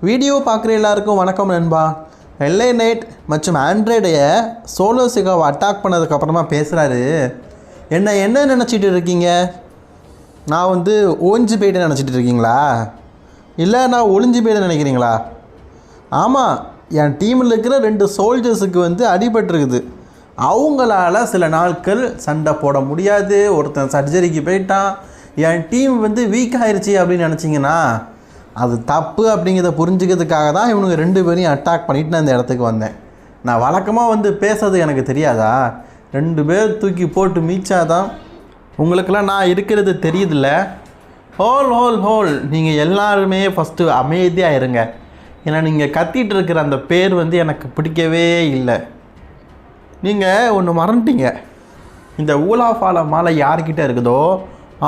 Video பார்க்குற எல்லாருக்கும் வணக்கம் நண்பா. எல்ஏ நைட் மற்றும் ஆண்ட்ராய்டையை சோலோ சிகாவை அட்டாக் பண்ணதுக்கப்புறமா பேசுகிறாரு என்ன என்ன நினச்சிட்டு இருக்கீங்க? நான் வந்து ஓஞ்சி போயிட்டு நினச்சிட்டு இருக்கீங்களா? இல்லை நான் ஒளிஞ்சு போயிட்டு நினைக்கிறீங்களா? ஆமாம் என் டீமில் இருக்கிற ரெண்டு சோல்ஜர்ஸுக்கு வந்து அடிபட்டுருக்குது. அவங்களால சில நாட்கள் சண்டை போட முடியாது. ஒருத்தன் சர்ஜரிக்கு போயிட்டான். என் டீம் வந்து வீக் ஆயிடுச்சு அப்படின்னு நினச்சிங்கன்னா அது தப்பு அப்படிங்கிறத புரிஞ்சுக்கிறதுக்காக தான் இவனுங்க ரெண்டு பேரையும் அட்டாக் பண்ணிட்டு நான் இந்த இடத்துக்கு வந்தேன். நான் வழக்கமாக வந்து பேசுறது எனக்கு தெரியாதா? ரெண்டு பேர் தூக்கி போட்டு மீச்சாதான் உங்களுக்கெல்லாம் நான் இருக்கிறது தெரியுதுல்ல? ஹோல் ஹோல் ஹோல். நீங்கள் எல்லாருமே ஃபஸ்ட்டு அமைதியாக இருங்க. ஏன்னா நீங்கள் கத்திட்டு இருக்கிற அந்த பேர் வந்து எனக்கு பிடிக்கவே இல்லை. நீங்கள் ஒன்று மறந்துட்டீங்க. இந்த ஊலா ஃபால மாலை யார்கிட்ட இருக்குதோ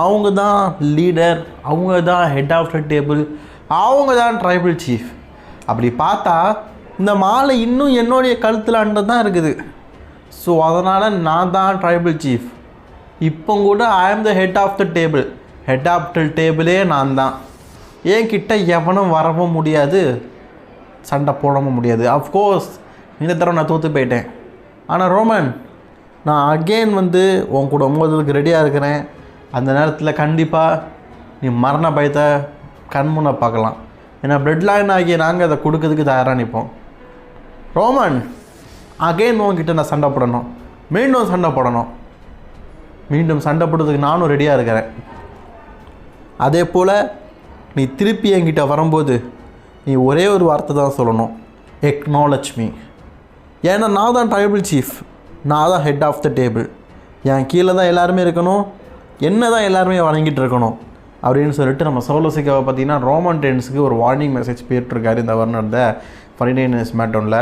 அவங்க தான் லீடர் அவங்க தான் ஹெட் ஆஃப் த டேபிள் அவங்க தான் ட்ரைபிள் சீஃப் அப்படி பார்த்தா இந்த மாலை இன்னும் என்னுடைய கழுத்தில் அண்டு தான் இருக்குது. ஸோ அதனால் நான் தான் ட்ரைபிள் சீஃப் இப்போ கூட I am the head of the table head of the டேபிளே நான் தான் என்கிட்ட எவனும் வரவும் முடியாது சண்டை போடவும் முடியாது. அஃப்கோர்ஸ் இந்த தடவை நான் தோற்று போயிட்டேன். ஆனால் ரோமன் நான் அகெயின் வந்து உன் கூட மோதலுக்கு ரெடியாக இருக்கிறேன். அந்த நேரத்தில் கண்டிப்பாக நீ மரண பயத்தை கண்முனை பார்க்கலாம். ஏன்னா பிளட் லைன் ஆகிய நாங்கள் அதை கொடுக்கறதுக்கு தயாராக நிற்போம் ரோமன் அகெயின் உங்ககிட்ட நான் சண்டை போடணும். மீண்டும் சண்டை போடணும். மீண்டும் சண்டை போடுறதுக்கு நானும் ரெடியாக இருக்கிறேன். அதே போல் நீ திருப்பி என்கிட்ட வரும்போது நீ ஒரே ஒரு வார்த்தை தான் சொல்லணும். எக்னாலஜ் மீ ஏன்னா நான் தான் ட்ரைபிள் சீஃப் நான் தான் ஹெட் ஆஃப் த டேபிள் என் கீழே தான் எல்லாருமே இருக்கணும். என்ன தான் எல்லாருமே வணங்கிட்டு இருக்கணும். அப்படின்னு சொல்லிட்டு நம்ம சோலோசிக்காவை பார்த்தீங்கன்னா ரோமன் டென்ஸுக்கு ஒரு வார்னிங் மெசேஜ் போயிட்டுருக்காரு இந்த வருணர் த ஃபர்டி நைன் மேட்டோனில்